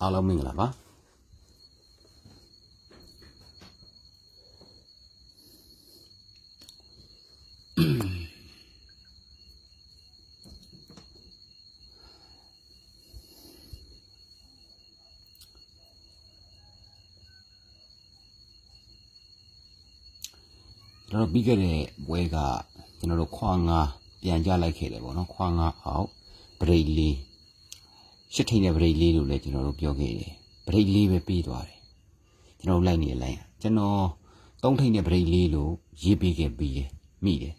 အားလုံးမင်္ဂလာပါကျွန်တော်တို့ပြီးခဲ့တဲ့ဘွဲကကျွန်တော်တို့ခွာငါပြန်ကြလိုက်ခဲ့တယ်ပေါ့နော်ခွာငါအောက်ဘရိတ်လေး ရှစ်ထိန်တဲ့ဘရိတ်လေးလို့လည်းကျွန်တော်တို့ပြောခဲ့တယ်ဘရိတ်လေးပဲပြီးသွားတယ်ကျွန်တော်တို့လိုက်နေတဲ့လိုင်းကျွန်တော်သုံးထိန်တဲ့ဘရိတ်လေးလို့ရေးပေးခဲ့ပြီးတယ်မိတယ်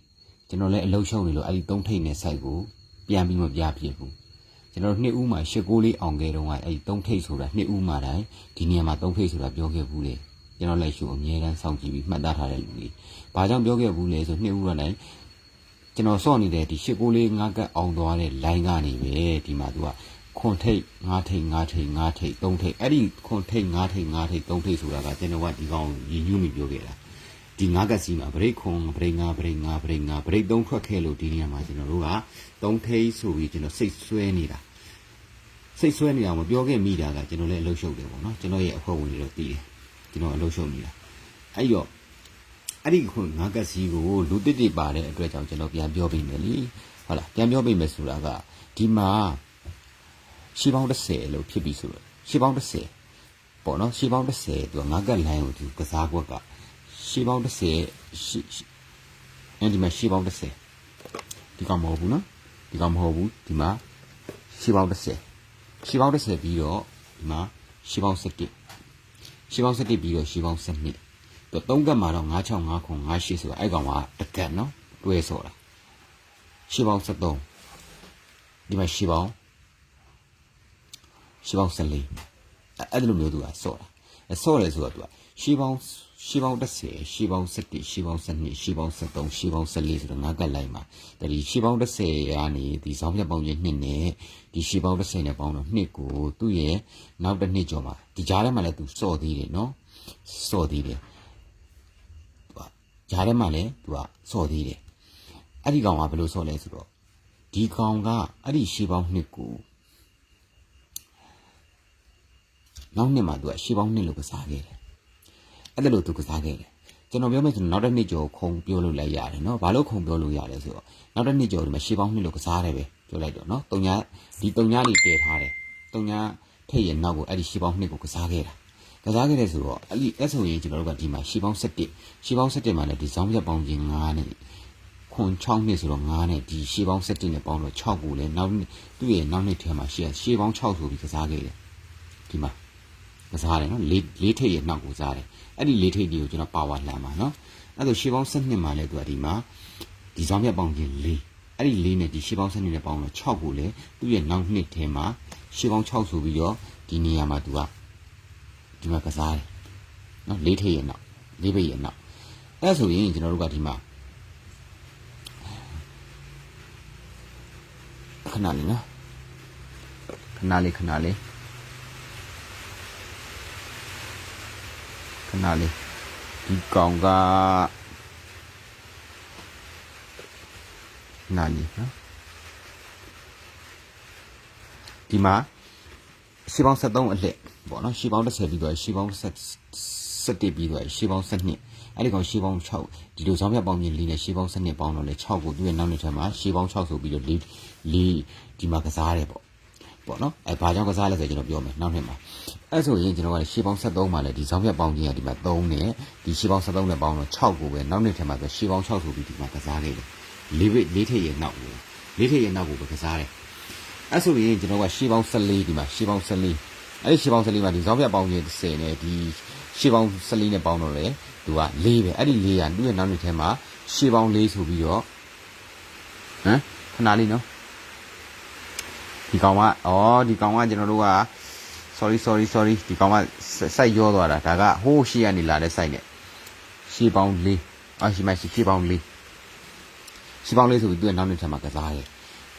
ကျွန်တော်လည်းအလုံးရှုံနေလို့အဲ့ဒီသုံးထိန်တဲ့ site ကိုပြန်ပြီးမပြဖြစ်ဘူးကျွန်တော်တို့နှစ်ဦးမှာရှစ်ကိုးလေးအောင်ခဲ့တော့ကအဲ့ဒီသုံးထိတ်ဆိုတာနှစ်ဦးမှာတိုင်းဒီနေရာမှာသုံးထိတ်ဆိုတာပြောခဲ့ဘူးလေကျွန်တော်လည်းရှုအမြဲတမ်းစောင့်ကြည့်ပြီးမှတ်သားထားတဲ့လူကြီးဘာကြောင့်ပြောခဲ့ဘူးလဲဆိုနှစ်ဦးတော့တိုင်းကျွန်တော်စောင့်နေတဲ့ဒီရှစ်ကိုးလေးငါးကတ်အောင်သွားတဲ့ line ကနေပဲဒီမှာသူက ခွန်ထိတ်ငါးထိတ်ငါးထိတ်ငါးထိတ်သုံးထိတ်အဲ့ဒီခွန်ထိတ်ငါးထိတ်ငါးထိတ်သုံးထိတ်ဆိုတာကကျွန်တော်ကဒီကောင်ရည်ညွှန်းပြီးပြောခဲ့တာဒီငါးကတ်စီမှာဗရိတ်ခွန်ဗရိတ်ငါးဗရိတ်ငါးဗရိတ်ငါးဗရိတ်သုံးထွက်ခဲ့လို့ဒီနေရာမှာကျွန်တော်တို့ကသုံးထိတ်ဆိုပြီးကျွန်တော်စိတ်ဆွဲနေတာစိတ်ဆွဲနေတာမပြောခဲ့မိတာကကျွန်တော်လည်းအလုပ်ရှုပ်တယ်ပေါ့နော်ကျွန်တော်ရဲ့အဖွဲ့ဝင်တွေတော့သိတယ်ကျွန်တော်အလုပ်ရှုပ်နေတာအဲ့တော့အဲ့ဒီခုငါးကက်စီကိုလူတစ်တစ်ပါတဲ့အတွက်ကြောင့်ကျွန်တော်ပြန်ပြောပေးမယ်လीဟုတ်လားပြန်ပြောပေးမယ်ဆိုတာကဒီမှာ ရှီပေါင်း30လို့ဖြစ်ပြီဆိုတော့ရှီပေါင်း30ပေါ့နော်ရှီပေါင်း30သူကငါးကက်လိုင်းကိုသူကစားကွက်ကရှီပေါင်း30ရှီအဲ့ဒီမှာရှီပေါင်း30ဒီကောင်မဟုတ်ဘူးနော်ဒီကောင်မဟုတ်ဘူးဒီမှာရှီပေါင်း30ရှီပေါင်း30ပြီးတော့ဒီမှာရှီပေါင်း17ရှီပေါင်း17ပြီးတော့ရှီပေါင်း12တော့သုံးကတ်မှာတော့96 59 58ဆိုတာအဲ့ကောင်ကတစ်ကတ်နော်တွဲဆော့တာရှီပေါင်း73ဒီမှာရှီပေါင်း ရှီပေါင်း14အဲ့အဲ့ဒီလိုမျိုးသူကဆော့တာအဲ့ဆော့တယ်ဆိုတော့သူကရှီပေါင်းရှီပေါင်း30ရှီပေါင်း17ရှီပေါင်း12ရှီပေါင်း73ရှီပေါင်း14ဆိုတော့ငါကတ်လိုက်မှာဒါဒီရှီပေါင်း30ကနေဒီဇောင်းပြတ်ပေါင်းချင်းနှစ်နဲ့ဒီရှီပေါင်း30နဲ့ပေါင်းတော့နှစ်ကိုသူ့ရဲ့နောက်တစ်နှစ်ကျော်မှာဒီကြားထဲမှာလည်းသူစော့သေးတယ်နော်စော့သေးတယ်သူကကြားထဲမှာလည်းသူကစော့သေးတယ်အဲ့ဒီကောင်ကဘယ်လိုစော့လဲဆိုတော့ဒီကောင်ကအဲ့ဒီရှီပေါင်းနှစ်ကို နောက်နှစ်မှာသူကရှီပေါင်းနှစ်လို့ကစားခဲ့တယ်အဲ့ဒါလို့သူကစားခဲ့တယ်ကျွန်တော်ပြောမယ်ဆိုတော့နောက်တစ်နှစ်ကျော်ခုံပြောလို့လည်းရတယ်နော်ဘာလို့ခုံပြောလို့ရလဲဆိုတော့နောက်တစ်နှစ်ကျော်ဒီမှာရှေးပေါင်းနှစ်လို့ကစားတယ်ပဲပြောလိုက်တော့နော်တုံညာဒီတုံညာလေးတည်ထားတယ်တုံညာထိတ်ရဲ့နောက်ကိုအဲ့ဒီရှေးပေါင်းနှစ်ကိုကစားခဲ့တာကစားခဲ့တယ်ဆိုတော့အဲ့ဒီအဲ့ဆိုရင်ကျွန်တော်တို့ကဒီမှာရှေးပေါင်း17ရှေးပေါင်း17မှာလည်းဒီဇောင်းပြပေါင်းချင်း9နဲ့ခွန်6နှစ်ဆိုတော့9နဲ့ဒီရှေးပေါင်း17နဲ့ပေါင်းတော့6ကိုလည်းနောက်သူ့ရဲ့နောက်နှစ်ထဲမှာရှေးရှေးပေါင်း6ဆိုပြီးကစားခဲ့တယ်ဒီမှာ ကစားတယ်နော်လေးလေးထိတ်ရဲ့နောက်ကိုစားတယ်အဲ့ဒီလေးထိပ်တွေကိုကျွန်တော်ပါဝါလှမ်းပါနော်အဲ့ဒါရှေးပေါင်း7နှစ်မှာလဲသူကဒီမှာဒီဆောင်မြတ်ပေါင်းခြင်း၄အဲ့ဒီ၄နဲ့ဒီရှေးပေါင်း7နှစ်နဲ့ပေါင်းတော့6ကိုလဲသူ့ရဲ့နောက်နှစ်ထဲမှာရှေးပေါင်း6ဆိုပြီးတော့ဒီနေရာမှာသူကဒီမှာကစားတယ်နော်လေးထိပ်ရဲ့နောက်လေးပိတ်ရဲ့နောက်အဲ့ဆိုရင်ကျွန်တော်တို့ကဒီမှာခဏလေးနော်ခဏလေးခဏလေး ခဏလေးဒီကောင်ကနာလီနော်ဒီမှာရှီပေါင်း73အလှည့်ပေါ့နော်ရှီပေါင်း30ပြီးတော့ရှီပေါင်း17ပြီးတော့ရှီပေါင်း12အဲ့ဒီကောင်ရှီပေါင်း6ဒီလိုဇောင်းမြတ်ပေါင်းကြီးလေးနဲ့ရှီပေါင်း12ပေါင်းတော့လေ6ကိုသူ့ရဲ့နောက်နှစ်ထပ်မှာရှီပေါင်း6ဆိုပြီးတော့၄၄ဒီမှာကစားတယ်ပေါ့ ပေါ့နော်အဲဘာကြောင့်ကစားလဲဆိုကျွန်တော်ပြောမယ်နောက်နှစ်မှာအဲဆိုရင်ကျွန်တော်ကရှေးပေါင်း73မှာလဲဒီဇောင်းပြတ်ပေါင်းကြီးကဒီမှာ3နဲ့ဒီရှေးပေါင်း73နဲ့ပေါင်းတော့6ကိုပဲနောက်နှစ်ထဲမှာဆိုရှေးပေါင်း6ဆိုပြီးဒီမှာကစားခဲ့တယ်လေးဝိလေးထည့်ရဲ့နောက်ကိုလေးထည့်ရဲ့နောက်ကိုပဲကစားတယ်အဲဆိုရင်ကျွန်တော်ကရှေးပေါင်း14ဒီမှာရှေးပေါင်း14အဲဒီရှေးပေါင်း14မှာဒီဇောင်းပြတ်ပေါင်းကြီး10နဲ့ဒီရှေးပေါင်း14နဲ့ပေါင်းတော့လေသူက4ပဲအဲ့ဒီ4ကသူ့ရဲ့နောက်နှစ်ထဲမှာရှေးပေါင်း4ဆိုပြီးတော့ဟမ်ခဏလေးနော် ဒီကောင်ကဩဒီကောင်ကကျွန်တော်တို့က sorry sorry sorry ဒီကောင်ကစိုက်ရောသွားတာဒါကဟိုးရှေ့ကနေလာတဲ့စိုက်နဲ့ရှေးပေါင်း၄အရှိမရှိရှေးပေါင်း၄ရှေးပေါင်း၄ဆိုပြီးသူကနောက်နေ့ထပ်မှာကစားတယ်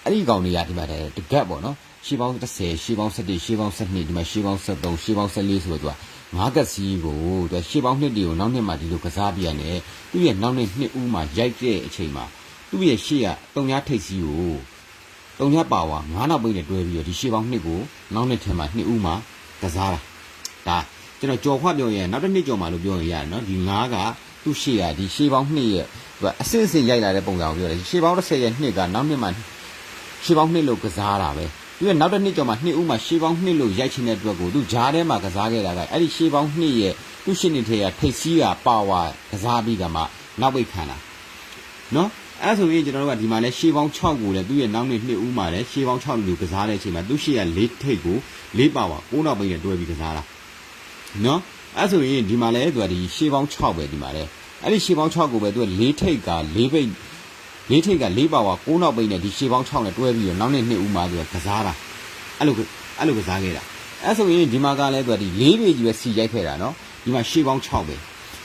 အဲ့ဒီကောင်တွေကဒီမှာတကက်ပေါ့နော်ရှေးပေါင်း30ရှေးပေါင်း17ရှေးပေါင်း12ဒီမှာရှေးပေါင်း73ရှေးပေါင်း14ဆိုတော့သူကငါးကက်စီးကိုသူရှေးပေါင်းနှစ်တွေကိုနောက်နှစ်မှာဒီလိုကစားပြရတယ်သူ့ရဲ့နောက်နှစ်နှစ်ဦးမှာရိုက်တဲ့အချိန်မှာသူ့ရဲ့ရှေ့ကတုံညာထိတ်စီးကို တုံညပါဝါ9နောက်ပိတ်နဲ့တွဲပြီးတော့ဒီရှေးပေါင်းနှစ်ကိုနောက်နှစ်ထင်မှာနှစ်ဦးမှာကစားတာဒါကျွန်တော်ကြော်ခွပြောရင်နောက်တစ်နှစ်ကြော်မှလို့ပြောရင်ရတယ်နော်ဒီငါးကသူ့ရှေ့ရဒီရှေးပေါင်း2ရဲ့သူကအစစ်အစစ်ရိုက်လာတဲ့ပုံစံကိုပြောတယ်ရှေးပေါင်း30ရဲ့နှစ်ကနောက်နှစ်မှရှေးပေါင်း2လို့ကစားတာပဲသူကနောက်တစ်နှစ်ကြော်မှ2ဦးမှရှေးပေါင်း2လို့ရိုက်ချင်တဲ့အတွက်ကိုသူဂျားထဲမှာကစားခဲ့တာကအဲ့ဒီရှေးပေါင်း2ရဲ့သူ့ရှင်းနေထဲကထိတ်စီးကပါဝါကစားပြီးကမှနောက်ပိတ်ခံတာနော် အဲ့ဆိုရင်ကျွန်တော်တို့ကဒီမှာလဲရှေးပေါင်း6ကိုလဲသူ့ရဲ့နောက်နှစ်2ဦးမှလဲရှေးပေါင်း6လို့ကစားတဲ့အချိန်မှာသူ့ရှေ့က၄ထိတ်ကို၄ပါဝါ9နောက်ပိတ်နဲ့တွဲပြီးကစားတာနော်အဲ့ဆိုရင်ဒီမှာလဲသူကဒီရှေးပေါင်း6ပဲဒီမှာလဲအဲ့ဒီရှေးပေါင်း6ကိုပဲသူက၄ထိတ်က၄ပိတ်၄ထိတ်က၄ပါဝါ9နောက်ပိတ်နဲ့ဒီရှေးပေါင်း6နဲ့တွဲပြီးတော့နောက်နေ့နှစ်ဦးမှသူကကစားတာအဲ့လိုအဲ့လိုကစားခဲ့တာအဲ့ဆိုရင်ဒီမှာကလဲသူကဒီ၄ပေကြီးပဲစီရိုက်ခဲ့တာနော်ဒီမှာရှေးပေါင်း6ပဲ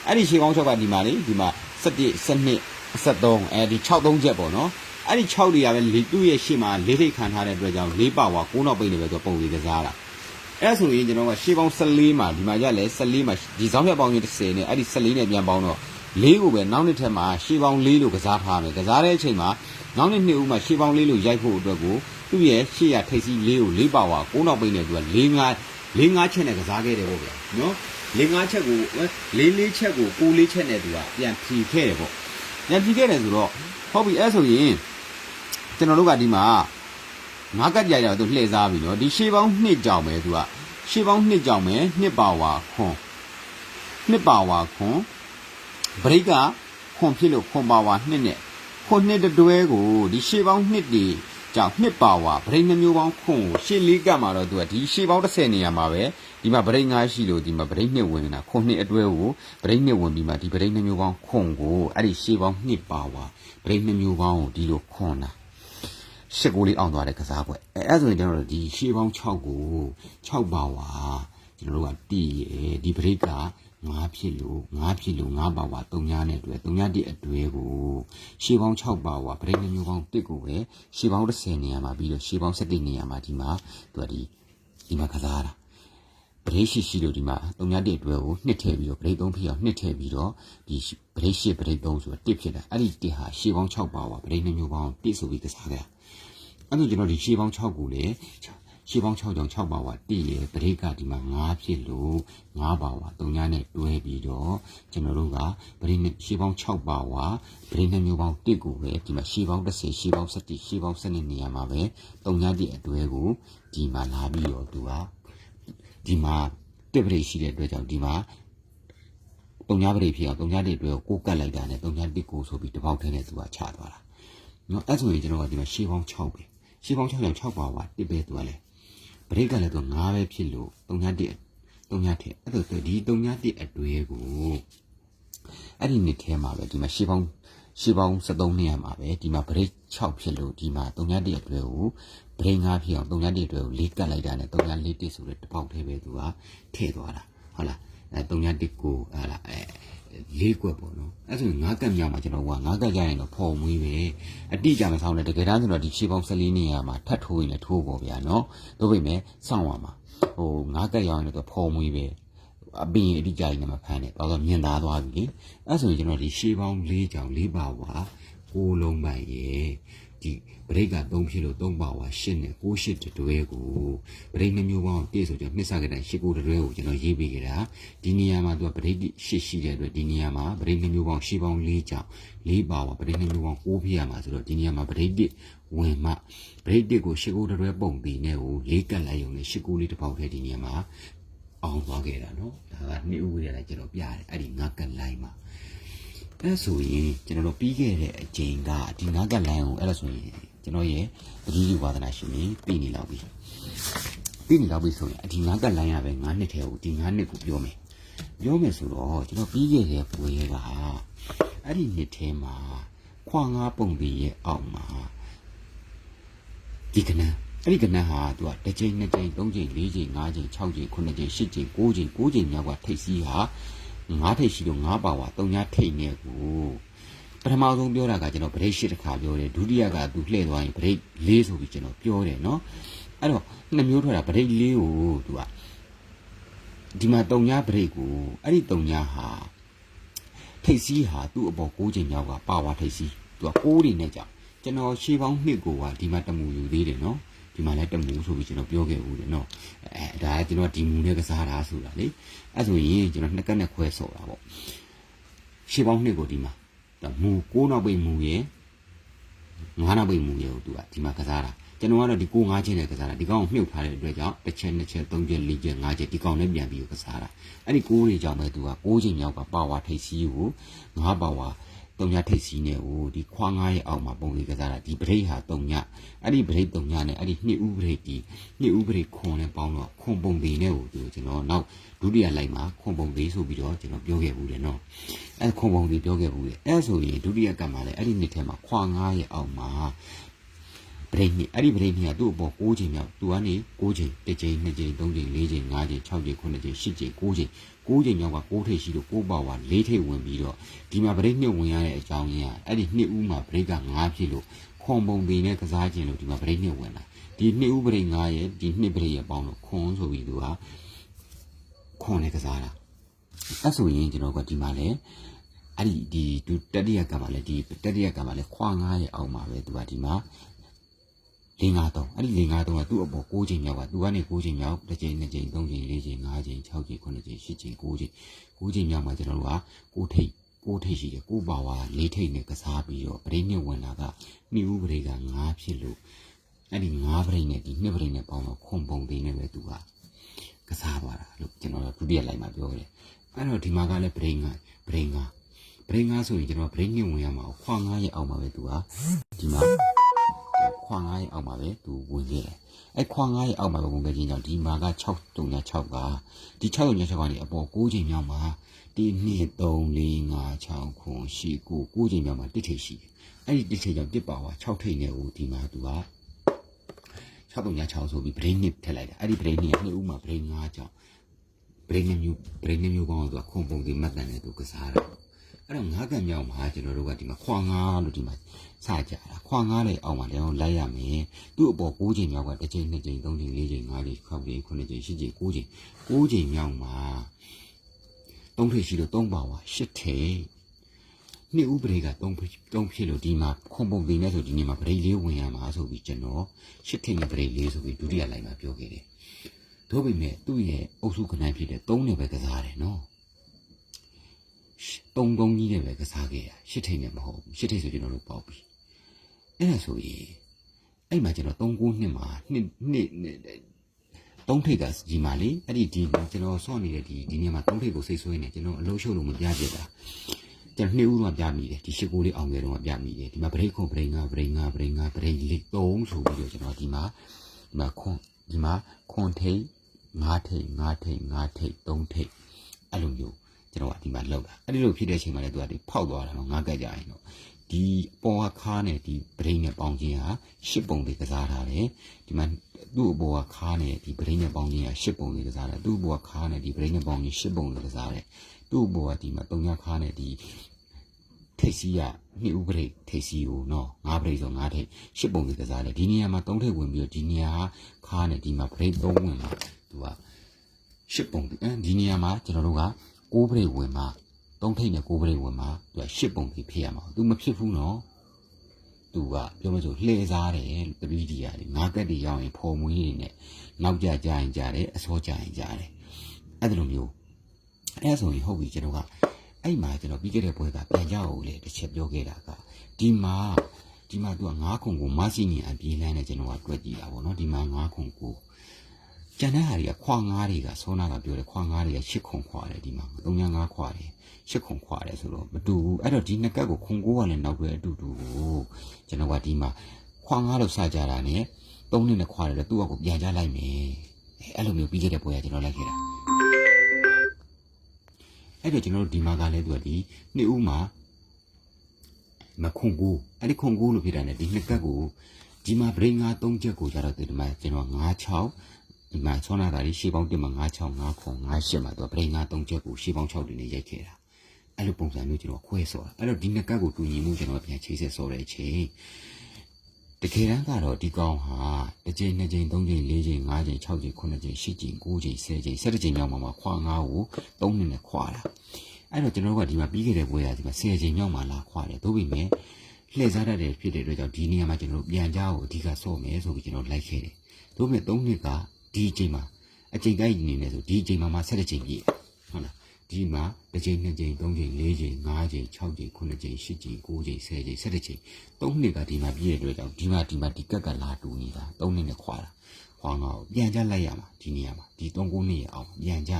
အဲ့ဒီရှေးပေါင်း6ကဒီမှာလေဒီမှာ17 12 73အဲဒီ6 3ချက်ပေါ့နော်အဲ့ဒီ6တွေကပဲလေသူ့ရဲ့ရှေ့မှာ၄ထိတ်ခံထားတဲ့အတွက်ကြောင့်၄ပါဝါ9နောက်ပိတ်နဲ့ပဲသူကပုံလေးကစားတာအဲ့ဆိုရင်ကျွန်တော်ကရှေးပေါင်း14မှာဒီမှာရလဲ14မှာဒီစောင်းဖြတ်ပေါင်းကြီး30နဲ့အဲ့ဒီ14နဲ့ပြန်ပေါင်းတော့၄ကိုပဲနောက်နှစ်ထက်မှာရှေးပေါင်း4လို့ကစားထားမယ်ကစားတဲ့အချိန်မှာနောက်နှစ်နှစ်ဦးမှာရှေးပေါင်း4လို့ရိုက်ဖို့အတွက်ကိုသူ့ရဲ့ရှေ့ရထိပ်စီး4ကို4ပါဝါ9နောက်ပိတ်နေသူက4 5 4 5ချက်နဲ့ကစားခဲ့တယ်ပေါ့ဗျာနော်4 5ချက်ကို4 4ချက်ကို6 4ချက်နဲ့သူကပြန်ဖြီခဲ့တယ်ပေါ့ ပြန်ဖြီခဲ့တယ်ဆိုတော့ဟုတ်ပြီအဲ့ဆိုရင်ကျွန်တော်တို့ကဒီမှာငါးကတ်ကြရတော့သူလှည့်စားပြီနော်ဒီရှေးပေါင်းနှစ်ကြောင်ပဲသူကရှေးပေါင်းနှစ်ကြောင်ပဲနှစ်ပါဝါခွန်နှစ်ပါဝါခွန်ဘရိတ်ကခွန်ဖြစ်လို့ခွန်ပါဝါနှစ်နဲ့ခွန်နှစ်တတွဲကိုဒီရှေးပေါင်းနှစ်တီ ကြောင့်နှစ်ပါဝါဗရိတ်နှမျိုးပေါင်းခွန်ကိုရှေးလေးကတ်မှာတော့သူကဒီရှေးပေါင်း30နေရာမှာပဲဒီမှာဗရိတ်ငါးရှိလို့ဒီမှာဗရိတ်နှစ်ဝင်တာခွန်နှစ်အတွဲကိုဗရိတ်နှစ်ဝင်ပြီးမှဒီဗရိတ်နှမျိုးပေါင်းခွန်ကိုအဲ့ဒီရှေးပေါင်းနှစ်ပါဝါဗရိတ်နှမျိုးပေါင်းကိုဒီလိုခွန်တာရှစ်ကိုလေးအောင်သွားတဲ့ကစားပွဲအဲအဲ့ဆိုရင်ကျွန်တော်တို့ဒီရှေးပေါင်း6ကို6ပါဝါကျွန်တော်တို့ကတီးရယ်ဒီဘရိတ်က 9ဖြစ်လို့9ဖြစ်လို့9ပါဝါ3ညနဲ့တွေ့3ညတိအတွဲကိုရှေးပေါင်း6ပါဝါဘရိတ်မျိုးပေါင်း1ကိုပဲရှေးပေါင်း30နေရာမှာပြီးတော့ရှေးပေါင်း17နေရာမှာဒီမှာသူကဒီဒီမှာကစားတာဗရိတ်ရှိရှိလို့ဒီမှာတုံညာတစ်အတွဲကိုနှစ်ထည့်ပြီးတော့ဗရိတ်3ဖြစ်အောင်နှစ်ထည့်ပြီးတော့ဒီဗရိတ်ရှိဗရိတ်3ဆိုတာတစ်ဖြစ်တာအဲ့ဒီတစ်ဟာရှေးပေါင်း6ပါဝါဗရိတ်2မျိုးပေါင်းတစ်ဆိုပြီးကစားခဲ့တာအဲ့ဒါကျွန်တော်ဒီရှေးပေါင်း6ကိုလေ ရှေးပေါင်း6ကြောင်6ပါဝါတည်ရယ်ဗရိတ်ကဒီမှာ9ဖြစ်လို့9ပါဝါ3ညနဲ့တွဲပြီးတော့ကျွန်တော်တို့ကဗရိတ်နဲ့ရှေးပေါင်း6ပါဝါဗရိတ်နဲ့မျိုးပေါင်း1ကိုပဲဒီမှာရှေးပေါင်း30ရှေးပေါင်း70ရှေးပေါင်း7နေရာမှာပဲ3ညတိအတွဲကိုဒီမှာလာပြီးတော့သူကဒီမှာတစ်ပရိတ်ရှိတဲ့အတွက်ကြောင့်ဒီမှာ3ညပရိတ်ဖြစ်အောင်3ညတိအတွဲကိုကိုကတ်လိုက်တာနဲ့3ညတိကိုဆိုပြီးတစ်ပေါက်ထဲနဲ့သူကချသွားတာနော်အဲ့ဆိုရင်ကျွန်တော်ကဒီမှာရှေးပေါင်း6ပဲရှေးပေါင်း6ကြောင့်6ပါဝါတစ်ပဲသူကလည်း ဗရိတ်ကလည်းသူ9ပဲဖြစ်လို့3ညတစ်3ညတစ်အဲ့ဒါဆိုဒီ3ညတစ်အတွဲကိုအဲ့ဒီနှစ်ထဲမှာပဲဒီမှာရှေးပေါင်းရှေးပေါင်း73နေရာမှာပဲဒီမှာဗရိတ်6ဖြစ်လို့ဒီမှာ3ညတစ်အတွဲကိုဗရိတ်9ဖြစ်အောင်3ညတစ်အတွဲကိုလေးကတ်လိုက်တာနဲ့3ညလေးတစ်ဆိုတဲ့တစ်ပေါက်သေးပဲသူကထည့်သွားတာဟုတ်လားအဲ3ညတစ်ကိုဟာလားအဲ လေးကွက်ပေါ့နော်အဲ့ဆိုရင်ငါးကက်မြောက်မှာကျွန်တော်ကငါးကက်ကြရင်တော့ဖော်မွေးပဲအတိအကျမဆောင်နဲ့တကယ်တမ်းဆိုတော့ဒီရှေးပေါင်း14နေရာမှာထပ်ထိုးရင်လည်းထိုးပေါ့ဗျာနော်တို့ပေမဲ့စောင့်ရမှာဟိုငါးကက်ရောက်ရင်တော့ဖော်မွေးပဲအပင်အတိအကျကြီးနဲ့မဖမ်းနဲ့ဘာလို့မြင်သားသွားပြီလေအဲ့ဆိုရင်ကျွန်တော်ဒီရှေးပေါင်း၄ကြောင်၄ပါဝါကိုလုံးပိုင်ရဲ့ ဒီဗရိတ်က3ဖြစ်လို့3ပါဝါ8နဲ့6 8တွဲကိုဗရိတ်နှမျိုးပေါင်းပြည့်ဆိုကြနှစ်စကတည်းက8 9တွဲကိုကျွန်တော်ရေးပေးကြတာဒီနေရာမှာသူကဗရိတ်8ရှိတဲ့အတွက်ဒီနေရာမှာဗရိတ်နှမျိုးပေါင်း8ပေါင်း4ကြောင်4ပါဝါဗရိတ်နှမျိုးပေါင်း6ဖြစ်ရမှာဆိုတော့ဒီနေရာမှာဗရိတ်ဝင်မှဗရိတ်ကို8 9တွဲပုံပြီးနဲ့ကိုလေးကတ်လိုက်ရုံနဲ့8 9လေးတစ်ပေါက်ထဲဒီနေရာမှာအောင်သွားခဲ့တာနော်ဒါကနှစ်ဦးဝေးရတယ်ကျွန်တော်ပြတယ်အဲ့ဒီငါကတ်လိုက်မှာ အဲ့ဆိုရင်ကျွန်တော်တို့ပြီးခဲ့တဲ့အချိန်ကဒီငါးကလိုင်းကိုအဲ့ဒါဆိုရင်ကျွန်တော်ရဲ့ပရိဒီဝါဒနာရှင်ကြီးပြီးနေလောက်ပြီပြီးနေလောက်ပြီဆိုရင်အဒီငါးကလိုင်းရပဲငါးနှစ်ထဲကိုဒီငါးနှစ်ကိုပြောမယ်ပြောမယ်ဆိုတော့ကျွန်တော်ပြီးခဲ့တဲ့ပွဲကအဲ့ဒီနှစ်ထဲမှာခွာငါးပုံပြီးရဲ့အောက်မှာဒီကနန်းအဲ့ဒီကနန်းဟာသူကတစ်ချိန်နှစ်ချိန်သုံးချိန်လေးချိန်ငါးချိန်၆ချိန်ခုနှစ်ချိန်၈ချိန်၉ချိန်၉ချိန်မြောက်ကထိပ်စီးဟာ 9ထိပ်ရှိလို့9ပါဝါ3ညထိပ်နဲ့ကိုပထမဆုံးပြောတာကကျွန်တော် break ၈တစ်ခါပြောတယ်ဒုတိယကသူလှည့်သွားရင် break ၄ဆိုပြီးကျွန်တော်ပြောတယ်နော်အဲ့တော့နှစ်မျိုးထွက်တာ break ၄ကိုသူကဒီမှာ၃ည break ကိုအဲ့ဒီ၃ညဟာထိပ်စီးဟာသူ့အပေါ်၉ချိန်မြောက်ကပါဝါထိပ်စီးသူက၉တွေနဲ့ကြောင့်ကျွန်တော်ရှေးပေါင်းနှစ်ကိုကဒီမှာတမူယူသေးတယ်နော် ဒီမှာလည်းတမူဆိုပြီးကျွန်တော်ပြောခဲ့ဦးတယ်နော်အဲဒါကကျွန်တော်ဒီမူနဲ့ကစားတာဆိုတာလေအဲဆိုရင်ကျွန်တော်နှစ်ကက်နဲ့ခွဲဆော်တာပေါ့ရှေ့ပေါင်းနှစ်ကိုဒီမှာဒါမူ6နောက်ပိတ်မူရဲ့9နောက်ပိတ်မူရဲ့ကိုသူကဒီမှာကစားတာကျွန်တော်ကတော့ဒီ6 5ချင်းနဲ့ကစားတာဒီကောင်ကိုမြုပ်ထားတဲ့အတွက်ကြောင့်တစ်ချက်နှစ်ချက်သုံးချက်လေးချက်ငါးချက်ဒီကောင်နဲ့ပြန်ပြီးကစားတာအဲ့ဒီ6တွေကြောင့်ပဲသူက6ချိန်မြောက်ကပါဝါထိတ်စီးကို9ပါဝါ တုံညာထိတ်စီးနေဟိုဒီခွာငါးရဲ့အောက်မှာပုံလေးကစားတာဒီပရိတ်ဟာတုံညာအဲ့ဒီပရိတ်တုံညာနဲ့အဲ့ဒီနှစ်ဦးပရိတ်ဒီနှစ်ဦးပရိတ်ခွန်နဲ့ပေါင်းတော့ခွန်ပုံသေးနဲ့ဟိုသူကျွန်တော်နောက်ဒုတိယလိုက်မှာခွန်ပုံသေးဆိုပြီးတော့ကျွန်တော်ပြောခဲ့ဘူးတယ်နော်အဲ့ခွန်ပုံသေးပြောခဲ့ဘူးတယ်အဲ့ဆိုရင်ဒုတိယကပ်မှာလည်းအဲ့ဒီနှစ်ထဲမှာခွာငါးရဲ့အောက်မှာဗရိတ်နှစ်အဲ့ဒီဗရိတ်နှစ်ကသူ့အပေါ်6ချိန်မြောက်သူကနေ6ချိန်1ချိန်2ချိန်3ချိန်4ချိန်5ချိန်6ချိန်9ချိန်10ချိန်9ချိန်9ချိန် မြောက်က6ထိပ်ရှိလို့6ပါဝါ4ထိပ်ဝင်ပြီးတော့ဒီမှာဗရိတ်နှစ်ဝင်ရတဲ့အကြောင်းရင်းကအဲ့ဒီနှစ်ဦးမှာဗရိတ်က9ဖြစ်လို့ခွန်ပုံပင်နဲ့ကစားခြင်းလို့ဒီမှာဗရိတ်နှစ်ဝင်လာဒီနှစ်ဦးဗရိတ်9ရဲ့ဒီနှစ်ဗရိတ်ရဲ့ပေါင်းလို့ခွန်ဆိုပြီးသူကခွန်နဲ့ကစားတာအဲ့ဆိုရင်ကျွန်တော်ကဒီမှာလဲအဲ့ဒီဒီဒုတတိယကံမှာလဲဒီတတိယကံမှာလဲခွာ9ရဲ့အောက်မှာပဲသူကဒီမှာ လင်း53အဲ့ဒီလင်း53ကသူ့အပေါ်6ချိန်မြောက်ကသူကနေ6ချိန်မြောက်တစ်ချိန်နှစ်ချိန်သုံးချိန်လေးချိန်၅ချိန်6ချိန်9ချိန်10ချိန်9ချိန်9ချိန်မြောက်မှာကျွန်တော်တို့က6ထိပ်6ထိပ်ရှိတယ်6ပါဝါ4ထိပ်နဲ့ကစားပြီးတော့ပရိနှစ်ဝင်လာကမိဦးပရိက9ဖြစ်လို့အဲ့ဒီ9ပရိနဲ့ဒီ2ပရိနဲ့ပေါင်းတော့ခွန်ပုံသေးနဲ့ပဲသူကကစားသွားတာလို့ကျွန်တော်တို့ဒုတိယလိုက်မှာပြောခဲ့တယ်အဲ့တော့ဒီမှာကလည်းပရိငါပရိငါပရိငါဆိုရင်ကျွန်တော်ပရိနှစ်ဝင်ရမှာခွာ9ရဲ့အောက်မှာပဲသူကဒီမှာ ခွာငါးရဲ့အောက်မှာပဲသူဝင်ခဲ့တယ်။အဲခွာငါးရဲ့အောက်မှာပဲဝင်ခဲ့ခြင်းကြောင့်ဒီမှာက6 3ည6ကဒီ6 3ည6ကနေအပေါ်9ချိန်မြောက်မှာဒီ2 3 4 5 6ခွန်8 9 9ချိန်မြောက်မှာတစ်ထိပ်ရှိတယ်။အဲ့ဒီတစ်ထိပ်ကြောင့်တစ်ပါဝါ6ထိပ်နဲ့ဟိုဒီမှာသူက6 3ည6ဆိုပြီးဗရိန်းနစ်ထည့်လိုက်တာ။အဲ့ဒီဗရိန်းနစ်ကနှစ်ဦးမှာဗရိန်း9ကြောင့်ဗရိန်းနှမျိုးဗရိန်းနှမျိုးပေါင်းတော့ခွန်ပုံဒီမှတ်တန်နဲ့သူကစားတာ။အဲ့တော့ငါးကံမြောက်မှာကျွန်တော်တို့ကဒီမှာခွာငါးလို့ဒီမှာ စကြတာခွာငါးတဲ့အောက်မှာလည်းလိုက်ရမယ်သူ့အပေါ်6ချိန်မြောက်ကတစ်ချိန်နှစ်ချိန်သုံးချိန်လေးချိန်ငါးချိန်၆ချိန်9ချိန်10ချိန်9ချိန်9ချိန်မြောက်မှာသုံးထိပ်ရှိလို့3ပါဝါ10ထိပ်နှစ်ဥပဒေက3ဖြစ်3ဖြစ်လို့ဒီမှာခွန်ပုံတင်နေဆိုဒီနေ့မှာဗရိတ်လေးဝင်ရမှာဆိုပြီးကျွန်တော်10ထိပ်နဲ့ဗရိတ်လေးဆိုပြီးဒုတိယလိုက်မှာပြောခဲ့တယ်တို့ပေမဲ့သူ့ရဲ့အုပ်စုခဏဖြစ်တဲ့3နဲ့ပဲကစားတယ်နော်တုံတုံကြီးနဲ့ပဲကစားခဲ့ရရှစ်ထိတ်နဲ့မဟုတ်ဘူးရှစ်ထိတ်ဆိုကျွန်တော်တို့ပေါက်ပြီ အဲ့ဒါဆိုရင်အဲ့မှာကျွန်တော်39နှစ်မှာနှစ်နှစ်သုံးထိတ်ကဒီမှာလေအဲ့ဒီဒီကျွန်တော်ဆော့နေတဲ့ဒီဒီနေ့မှာသုံးထိတ်ကိုစိတ်ဆွေးနေကျွန်တော်အလုံးရှုပ်လို့မပြပြတာကျွန်တော်နှစ်ဦးတော့ပြမိတယ်ဒီရှစ်ကိုလေးအောင်ခဲ့တော့ပြမိတယ်ဒီမှာဗရိတ်ခွန်ဗရိတ်ငါဗရိတ်ငါဗရိတ်ငါဗရိတ်လေး3ဆိုပြီးတော့ကျွန်တော်ဒီမှာဒီမှာခွန်ဒီမှာခွန်ထိတ်ငါးထိတ်ငါးထိတ်ငါးထိတ်3ထိတ်အဲ့လိုမျိုးကျွန်တော်ကဒီမှာလောက်တာအဲ့ဒီလိုဖြစ်တဲ့အချိန်မှာလည်းသူကဒီဖောက်သွားတာတော့ငါကက်ကြရင်တော့ ဒီပေါ်ကခါနဲ့ဒီဗရိန်းနဲ့ပေါင်းခြင်းဟာရှစ်ပုံလေးကစားထားတယ်ဒီမှာသူ့အပေါ်ကခါနဲ့ဒီဗရိန်းနဲ့ပေါင်းခြင်းဟာရှစ်ပုံလေးကစားတယ်သူ့အပေါ်ကခါနဲ့ဒီဗရိန်းနဲ့ပေါင်းခြင်းရှစ်ပုံလေးကစားတယ်သူ့အပေါ်ကဒီမှာတုံညာခါနဲ့ဒီထိတ်စီးရနှစ်ဦးပရိတ်ထိတ်စီးကိုနော်ငါးပရိတ်ဆိုငါးထိတ်ရှစ်ပုံလေးကစားတယ်ဒီနေရာမှာသုံးထိတ်ဝင်ပြီးတော့ဒီနေရာဟာခါနဲ့ဒီမှာပရိတ်သုံးဝင်မှာသူကရှစ်ပုံအဲဒီနေရာမှာကျွန်တော်တို့က6ပရိတ်ဝင်မှာ 3ထိပ်နဲ့6ပရိတ်ဝင်မှာသူကရှစ်ပုံပြီးဖြစ်ရမှာသူမဖြစ်ဘူးနော်သူကပြောမဆိုလှည့်စားတယ်လို့တပီးဒီကလေငါးကက်တွေရောက်ရင်ဖော်မွေးနေနဲ့နောက်ကြကြရင်ကြတယ်အစောကြရင်ကြတယ်အဲ့ဒါလိုမျိုးအဲ့ဆိုရင်ဟုတ်ပြီကျွန်တော်ကအဲ့မှာကျွန်တော်ပြီးခဲ့တဲ့ပွဲကပြန်ကြအောင်လေတစ်ချက်ပြောခဲ့တာကဒီမှာဒီမှာသူက9ခုကိုမဆီနေအပြေးလန်းနဲ့ကျွန်တော်ကတွက်ကြည့်တာပေါ့နော်ဒီမှာ9ခုကို ကျန်တဲ့ဟာတွေကခွာငါးတွေကဆောနာကပြောတယ်ခွာငါးတွေကရှစ်ခုံခွာတယ်ဒီမှာ၃ညငါးခွာတယ်ရှစ်ခုံခွာတယ်ဆိုတော့မတူဘူးအဲ့တော့ဒီနှစ်ကက်ကိုခုံကိုးကလည်းနောက်ပဲအတူတူကိုကျွန်တော်ကဒီမှာခွာငါးလို့စကြတာနဲ့၃နှစ်နဲ့ခွာတယ်လေသူ့အကိုပြန်ကြလိုက်မယ်အဲ့လိုမျိုးပြီးခဲ့တဲ့ပွဲကကျွန်တော်လိုက်ခဲ့တာအဲ့တော့ကျွန်တော်တို့ဒီမှာကလည်းသူကဒီနှစ်ဦးမှာမခုံကိုးအဲ့ဒီခုံကိုးလို့ဖြစ်တာ ਨੇ ဒီနှစ်ကက်ကိုဒီမှာ brain ငါ၃ချက်ကိုကြတော့ဒီမှာကျွန်တော်9 6 ဒီမှာဆောနာတာလေးရှေးပေါင်း1မှာ9 6 9ခွန်9 8မှာသူက brain ငါ၃ချက်ကိုရှေးပေါင်း6တွေနဲ့ရိုက်ခဲ့တာအဲ့လိုပုံစံမျိုးကျွန်တော်ခွဲဆော်တာအဲ့တော့ဒီနှစ်ကက်ကိုတူညီမှုကျွန်တော်ပြန်ချိတ်ဆက်ဆော်တဲ့အချိန်တကယ်တမ်းကတော့ဒီကောင်ဟာတစ်ချိန်နှစ်ချိန်သုံးချိန်လေးချိန်ငါးချိန်၆ချိန်9ချိန်10ချိန်9ချိန်10ချိန်17ချိန်မြောက်မှာမှာခွာငါးကို3နှစ်နဲ့ခွာတာအဲ့တော့ကျွန်တော်တို့ကဒီမှာပြီးခဲ့တဲ့ပွဲကဒီမှာ10ချိန်မြောက်မှာလာခွာတယ်သို့ပေမဲ့လှည့်စားတတ်တယ်ဖြစ်တဲ့အတွက်ကြောင့်ဒီနေရာမှာကျွန်တော်တို့ပြန်ကြားကိုအဓိကစော့မယ်ဆိုပြီးကျွန်တော်လိုက်ခဲ့တယ်။ဒါပေမဲ့၃နှစ်က ဒီအချိန်မှာအချိန်ကိုက်နေနေဆိုဒီအချိန်မှာမှ၁၇ချိန်ပြည့်ဟုတ်လားဒီမှာတစ်ချိန်နှစ်ချိန်သုံးချိန်လေးချိန်ငါးချိန်၆ချိန်ခုနှစ်ချိန်ရှစ်ချိန်ကိုးချိန်ဆယ်ချိန်၁၇ချိန်၃နှစ်ကဒီမှာပြည့်တဲ့အတွက်ကြောင့်ဒီမှာဒီမှာဒီကက်ကလာတူနေတာ၃နှစ်နဲ့ခွာတာခွာငါကိုပြန်ကြလိုက်ရမှာဒီနေရာမှာဒီ၃၉နှစ်ရအောင်ပြန်ကြ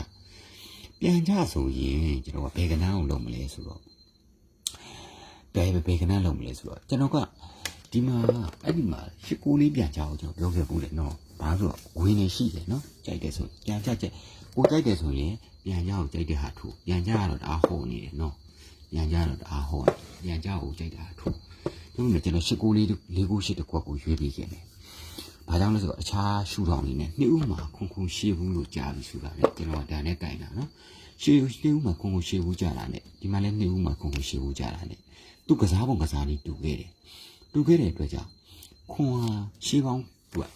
ပြန်ကြဆိုရင်ကျွန်တော်ကဘယ်ကနန်းကိုလုပ်မလဲဆိုတော့ဘယ်ဘယ်ကနန်းလုံးမလဲဆိုတော့ကျွန်တော်က ဒီမှာအဲ့ဒီမှာရှစ်ကိုလေးပြန်ကြအောင်ကျွန်တော်ပြောခဲ့ဘူးလေနော်ဘာလို့ဆိုတော့ဝင်းနေရှိတယ်နော်ကြိုက်တယ်ဆိုပြန်ကြကြကိုကြိုက်တယ်ဆိုရင်ပြန်ကြအောင်ကြိုက်တဲ့ဟာထိုးပြန်ကြရတော့တအားဟောနေတယ်နော်ပြန်ကြတော့တအားဟောတယ်ပြန်ကြကိုကြိုက်တာထိုးဒါပေမဲ့ကျွန်တော်ရှစ်ကိုလေးလေးကိုရှစ်တစ်ခွက်ကိုရွေးပြီးခဲ့တယ်ဘာကြောင့်လဲဆိုတော့အခြားရှူထောင်နေနဲ့နှစ်ဦးမှာခုံခုံရှေးဘူးလို့ကြားပြီးဆိုတာလေကျွန်တော်ကဒါနဲ့ကြိုင်တာနော်ရှေးနှစ်ဦးမှာခုံခုံရှေးဘူးကြတာနဲ့ဒီမှာလည်းနှစ်ဦးမှာခုံခုံရှေးဘူးကြတာနဲ့သူကစားပုံကစားလေးတူခဲ့တယ် တူခဲ့တဲ့အတွက်ကြောင့်ခွန်ဟာရှေးပေါင်းသူက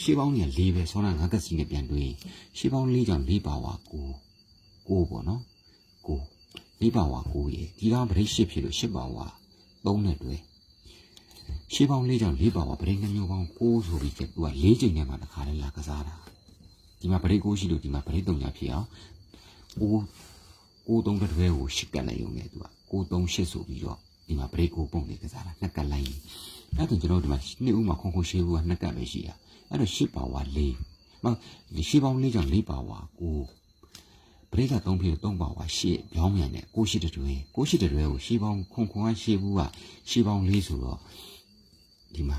ရှေးပေါင်းเนี่ย၄ပဲဆောင်းတာငါးကစီနဲ့ပြန်တွေးရှေးပေါင်း၄ကြောင့်၄ပါဝါ9 9ပေါ့နော်9 ၄ပါဝါ9ရေဒီကောင်ဗရိတ်၈ဖြစ်လို့၈ပါဝါ3နဲ့တွဲရှေးပေါင်း၄ကြောင့်၄ပါဝါဗရိတ်နှမျိုးပေါင်း9ဆိုပြီးကျသူက၄ချိန်နဲ့မှတစ်ခါလဲလာကစားတာဒီမှာဗရိတ်9ရှိလို့ဒီမှာဗရိတ်3ညာဖြစ်အောင်9 ကိုသုံးတစ်တွဲကိုရှစ်ကတ်လိုက်ရုံနဲ့သူကကိုသုံးရှစ်ဆိုပြီးတော့ ဒီမှာ break ကိုပုံနေကစားတာနှစ်ကတ်လိုက်ရင်အဲ့ဒါကျွန်တော်တို့ဒီမှာနှစ်ဦးမှာခုံခုံရှေးဦးကနှစ်ကတ်ပဲရှိတာအဲ့တော့ရှစ်ပါဝါ၄မဒီရှစ်ပေါင်း၄ကြောင့်၄ပါဝါကို break က3ဖြစ်3ပါဝါရှစ်ပြောင်းမြန်တဲ့ကိုရှစ်တွဲကိုရှစ်တွဲကိုရှေးပေါင်းခုံခုံကရှေးဘူးကရှေးပေါင်း၄ဆိုတော့ဒီမှာ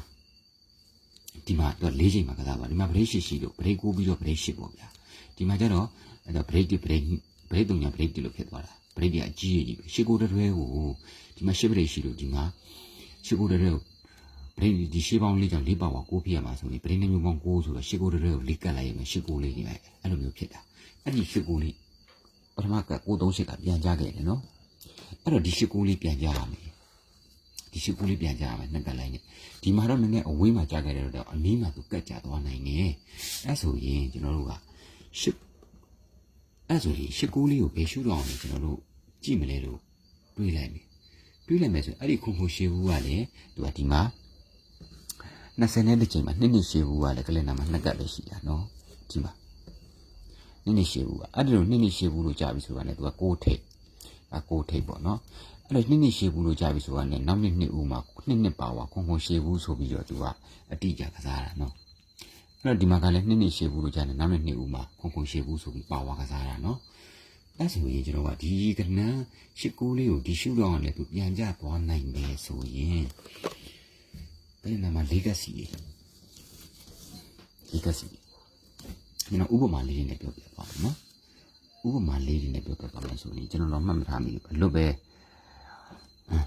ဒီမှာတော့၄ချိန်မှာကစားပါဒီမှာ break ရှိရှိလို့ break ကိုပြီးတော့ break ရှိပေါ့ဗျာဒီမှာကျတော့အဲ့တော့ break ဒီ break ဘရိတ်တုံညာဘရိတ်တီလို့ဖြစ်သွားတာ ဘရိတ်တီအကြီးကြီးပဲရှေကိုတတွဲကိုဒီမှာရှစ်ဘရိတ်ရှိလို့ဒီမှာရှေကိုတတွဲကိုဘရိတ်ဒီရှေးပေါင်းလေးကြောင့်လေးပါဝါကိုပြရမှာဆိုရင်ဘရိတ်နှမျိုးပေါင်းကိုဆိုတော့ရှေကိုတတွဲကိုလေးကတ်လိုက်ရင်ရှေကိုလေးကြီးပဲအဲ့လိုမျိုးဖြစ်တာအဲ့ဒီရှေကိုလေးပထမကကိုသုံးရှစ်ကပြန်ကြခဲ့တယ်နော်အဲ့တော့ဒီရှေကိုလေးပြန်ကြရမယ်ဒီရှေကိုလေးပြန်ကြရမယ်နှစ်ကတ်လိုက်နေဒီမှာတော့နည်းနည်းအဝေးမှာကြာခဲ့တယ်တော့အနီးမှာသူကတ်ကြသွားနိုင်တယ်အဲ့ဆိုရင်ကျွန်တော်တို့ကရှစ်အဲ့ဆိုရင်ရှစ်ကိုးလေးကိုဘယ်ရှုတော့အောင်လဲကျွန်တော်တို့ ကြည့်မလဲလို့တွေးလိုက်မယ်တွေးလိုက်မယ်ဆိုရင်အဲ့ဒီခုံခုံရှေဘူးကလည်းသူကဒီမှာ20နဲ့တစ်ချိန်မှာနှစ်နှစ်ရှေဘူးကလည်းကလင်နာမှာနှစ်ကပ်ပဲရှိတာနော်ဒီမှာနှစ်နှစ်ရှေဘူးကအဲ့ဒီလိုနှစ်နှစ်ရှေဘူးလို့ကြားပြီဆိုတာနဲ့သူကကိုးထိပ်အကိုးထိပ်ပေါ့နော်အဲ့တော့နှစ်နှစ်ရှေဘူးလို့ကြားပြီဆိုတာနဲ့နောက်နှစ်နှစ်ဦးမှာနှစ်နှစ်ပါဝါခုံခုံရှေဘူးဆိုပြီးတော့သူကအတိအကျကစားတာနော်အဲ့တော့ဒီမှာကလည်းနှစ်နှစ်ရှေ့ဘူးလို့ကြားတယ်နောက်နှစ်နှစ်ဦးမှာခုံခုံရှေ့ဘူးဆိုပြီးပါဝါကစားတာနော် အဲ့ဆိုရင်ကျွန်တော်ကဒီကနန်းရှစ်ကိုလေးကိုဒီရှုတော့လည်းသူပြန်ကြသွားနိုင်မယ်ဆိုရင်ဘယ်နာမှာလေးကစီလေးလေးကစီကျွန်တော်ဥပမာလေးတွေနဲ့ပြောပြပါမယ်နော်ဥပမာလေးတွေနဲ့ပြောပြပါမယ်ဆိုရင်ကျွန်တော်တော့မှတ်မထားမိဘူးအလွတ်ပဲဟမ်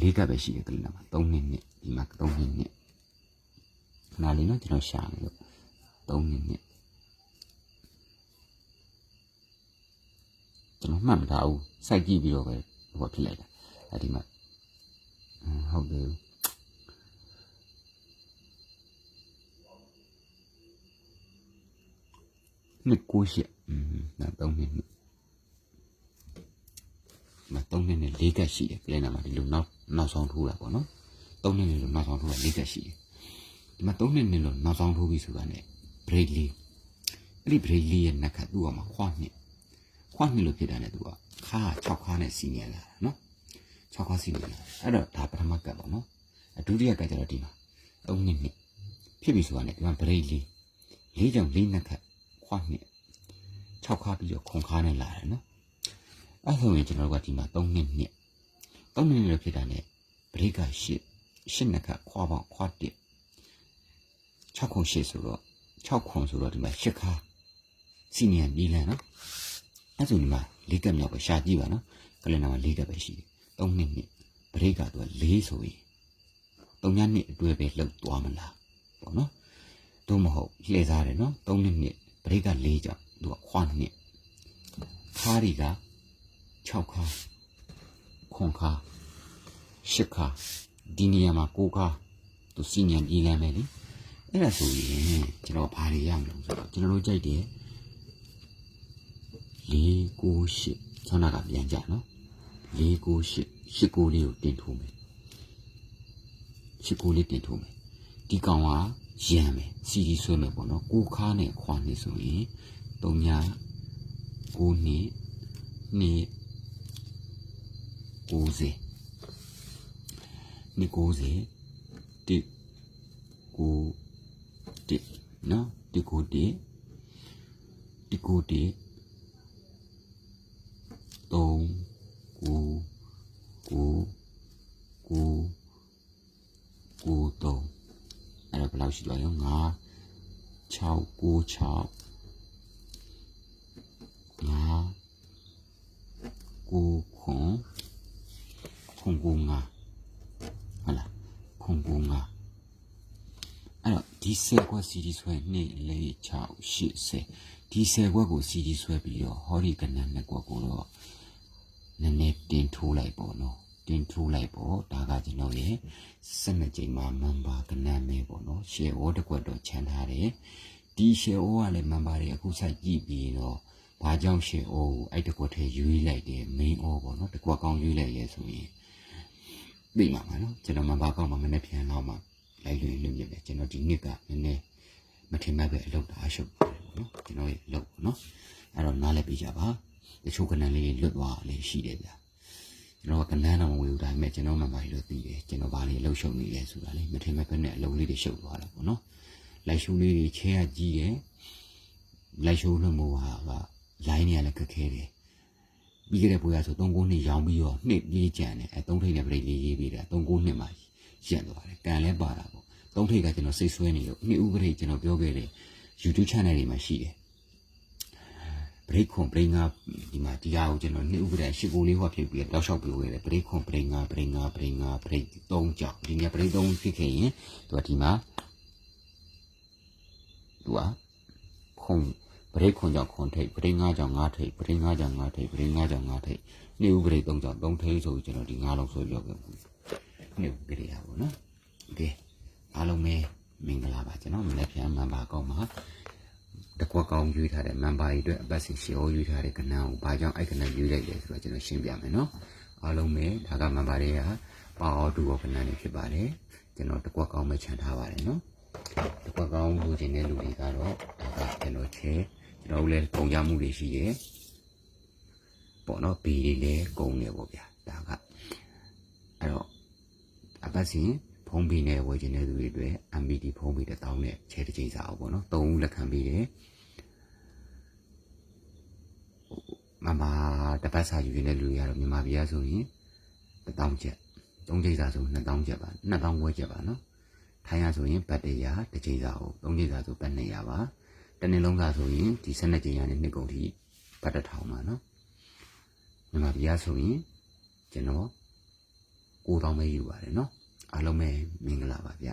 လေးကပဲရှိတယ်ကလေးနာမှာ3နှစ်နှစ်ဒီမှာ3နှစ်နှစ်ခဏလေးနော်ကျွန်တော်ရှာနေလို့3မိနစ် ကျွန်တော်မှတ်မထားဘူးစိုက်ကြည့်ပြီးတော့ပဲဟိုဖြစ်လိုက်တာအဲ့ဒီမှာဟမ်ဟုတ်တယ်နှစ်ကိုရှိอืมနောက်3မိနစ်မ3မိနစ်၄ကက်ရှိတယ်ပြန်လာမှာဒီလိုနောက်နောက်ဆုံးထိုးတာပေါ့နော်3မိနစ်လို့နောက်ဆုံးထိုးတာ၄ကက်ရှိတယ် ဒီမှာ3နှစ်နှစ်လို့နောက်ဆောင်ထိုးပြီးဆိုတာ ਨੇ break လေးအဲ့ဒီ break လေးရဲ့နှက်ခတ်သူ့အောင်မှာခွားနှစ် ခွန့်နှစ်လို့ဖြစ်တာနဲ့သူကခါ6ခါနဲ့စီညံလာတာနော်6ခါစီညံလာအဲ့တော့ဒါပထမကတ်ပေါ့နော်အဒုတိယကတ်ကျတော့ဒီမှာ3နှစ်နှစ်ဖြစ်ပြီဆိုတာနဲ့ဒီမှာ break လေးလေးကြောင့်လေးနှစ်ခတ်ခွန့်နှစ်6ခါပြီးတော့ခွန်ခါနဲ့လာတယ်နော်အဲ့ဆိုရင်ကျွန်တော်တို့ကဒီမှာ3နှစ်နှစ်3နှစ်နှစ်ဖြစ်တာနဲ့ break က8 8နှစ်ခတ်ခွာပေါင်းခွာ1 6ခု8ဆိုတော့6ခုဆိုတော့ဒီမှာ8ခါစီနီယံပြီးလန်နော် အဲ့ဆိုဒီမှာ၄ကပ်မြောက်ပဲရှာကြည့်ပါနော်ကလင်နာမှာ၄ကပ်ပဲရှိတယ်3နှစ်နှစ်ဘရိတ်ကသူက၄ဆိုရင်3ညနှစ်အတွဲပဲလှုပ်သွားမလားပေါ့နော်တို့မဟုတ်လှည့်စားတယ်နော်3နှစ်နှစ်ဘရိတ်က၄ကြောင့်သူကခွာနှစ်ခါတွေက6ခါခွန်ခါ8ခါဒီနေရာမှာ9ခါသူစီနီယံနီလန်ပဲလေအဲ့ဒါဆိုရင်ကျွန်တော်ဘာတွေရမလို့ဆိုတော့ကျွန်တော်တို့ကြိုက်တယ် ၄၉၈ဆောင်းနာကပြန်ကြနော်၄၉၈၈၉လေးကိုတင်ထိုးမယ်ရှစ်ကိုလေးတင်ထိုးမယ်ဒီကောင်ကရမ်းမယ်စီဒီဆွဲမယ်ပေါ့နော်ကိုခါနဲ့ခွာနေဆိုရင်3ည9နှစ်နှစ်90နှစ်90တိကိုတိနော်တိကိုတိတိကိုတိ3 9 9 9ကို3အဲ့တော့ဘယ် လောက်ရှိသွားရော9 6 9 6 5ကိုခွန်ခွန်ကိုငါဟုတ်လားခွန်ကိုငါအဲ့တော့ဒီဆယ်ခွက်စီဒီဆွဲ2 4 6 8 10ဒီဆယ်ခွက်ကိုစီဒီဆွဲပြီးတော့ဟောဒီကနန်းနှစ်ခွက်ကိုတော့နည်းနည်းတင်ထိုးလိုက်ပေါ့နော် တင်ထိုးလိုက်ပေါ့ဒါကကျွန်တော်ရဲ့12ကြိမ်မှာမန်ပါကနန်းမဲပေါ့နော်ရှယ်ဩတစ်ခွက်တော့ခြံထားတယ်ဒီရှယ်ဩကလည်းမန်ပါတွေအခုဆက်ကြည့်ပြီးတော့ဘာကြောင့်ရှယ်ဩကိုအဲ့တစ်ခွက်ထဲရွေးလိုက်တယ် main ဩပေါ့နော်တစ်ခွက်ကောင်းရွေးလိုက်ရဲဆိုရင်သိမှာပါနော်ကျွန်တော်မဘာကောက်မှာမနေ့ပြန်တော့မှလိုက်လွင်လွင်ပြတယ်ကျွန်တော်ဒီနှစ်ကနည်းနည်းမထင်မှတ်ပဲအလုပ်တာအရှုပ်ပါတယ်ပေါ့နော်ကျွန်တော်ရဲ့အလုပ်ပေါ့နော်အဲ့တော့နားလည်ပြကြပါတချို့ကဏ္ဍလေးတွေလွတ်သွားလေးရှိတယ်ဗျာ ကျွန်တော်ကကဏ္ဍတော့မဝေဘူးဒါပေမဲ့ကျွန်တော်မှမာရီလို့သိတယ်ကျွန်တော်ဘာလေးအလုပ်ရှုပ်နေလဲဆိုတာလေမထင်မှတ်ပဲနဲ့အလုပ်လေးတွေရှုပ်သွားတာပေါ့နော်လိုက်ရှုပ်လေးတွေချဲရကြီးတယ်လိုက်ရှုပ်လို့မို့ဟာကလိုင်းနေရလည်းခက်ခဲတယ်ပြီးခဲ့တဲ့ပွဲရဆို3-9နှစ်ရောင်းပြီးတော့နှစ်ပြေးကြံတယ်အဲ3ထိပ်နဲ့ပြိတ်လေးရေးပြီးတာ3-9နှစ်မှရက်သွားတယ်ကန်လဲပါတာပေါ့3ထိပ်ကကျွန်တော်စိတ်ဆွဲနေလို့နှစ်ဦးပြိတ်ကျွန်တော်ပြောခဲ့တယ် YouTube channel တွေမှာရှိတယ် break ခွန် break ငါဒီမှာတရားကိုကျွန်တော်နှစ်ဦးပြိတ်ရှစ်ကိုလေးဟောဖြစ်ပြီးတော့တောက်လျှောက်ပြောခဲ့တယ် break ခွန် break ငါ break ငါ break ငါ break 3ကြောက်ဒီနေ့ break 3ဖြစ်ခဲ့ရင်သူကဒီမှာသူကခွန်ပရိတ်ခွန်ကြောင့်ခွန်ထိတ်ပရိတ်ငါးကြောင့်ငါးထိတ်ပရိတ်ငါးကြောင့်ငါးထိတ်ပရိတ်ငါးကြောင့်ငါးထိတ်နေဥပရိတ်သုံးကြောင့်သုံးထိတ်ဆိုပြီးကျွန်တော်ဒီငါးလုံးဆွဲပြောခဲ့ဘူးနေဥပရိတ်ရပါတော့โอเคအားလုံးပဲမင်္ဂလာပါကျွန်တော်မနေ့ပြန်မန်ပါကောင်းမှာ တကွက်ကောင်းရွေးထားတဲ့မန်ပါကြီးအတွက်အပတ်စီရှေ့ဟောရွေးထားတဲ့ကဏ္ဍကိုဘာကြောင့်အဲ့ကဏ္ဍရွေးလိုက်လဲဆိုတော့ကျွန်တော်ရှင်းပြမယ်နော်အားလုံးပဲဒါကမန်ပါတွေကပါအောတူရောကဏ္ဍတွေဖြစ်ပါတယ်ကျွန်တော်တကွက်ကောင်းပဲခြံထားပါတယ်နော်တကွက်ကောင်းလူချင်းတဲ့လူတွေကတော့ဒါကကျွန်တော်ချဲကျွန်တော်တို့လည်းကုန်ကြမှုတွေရှိတယ်ပေါ့နော်ဘီတွေလည်းကုန်နေပေါ့ဗျာဒါကအဲ့တော့အပတ်စဉ် ဖုံးဘီနဲ့ဝယ်ခြင်းတဲ့သူတွေအတွက် MBD ဖုံးဘီတစ်တောင်းနဲ့ချဲတစ်ချိန်စာအောင်ပေါ့နော်သုံးဦးလက်ခံပေးတယ်မမတပတ်စာယူနေတဲ့လူတွေကတော့မြန်မာပြည်ကဆိုရင်တစ်တောင်းချက်သုံးချိန်စာဆိုနှစ်တောင်းချက်ပါနှစ်တောင်းဝယ်ချက်ပါနော်ထိုင်းရဆိုရင်ဘတ်100တစ်ချိန်စာအောင်သုံးချိန်စာဆိုဘတ်200ပါတနေ့လုံးသားဆိုရင်ဒီ12ကြိမ်ရတဲ့နှစ်ကုန်ထိဘတ်တစ်ထောင်ပါနော်မြန်မာပြည်ကဆိုရင်ကျွန်တော်9000ပဲယူပါတယ်နော် အားလုံးပဲမင်္ဂလာပါဗျ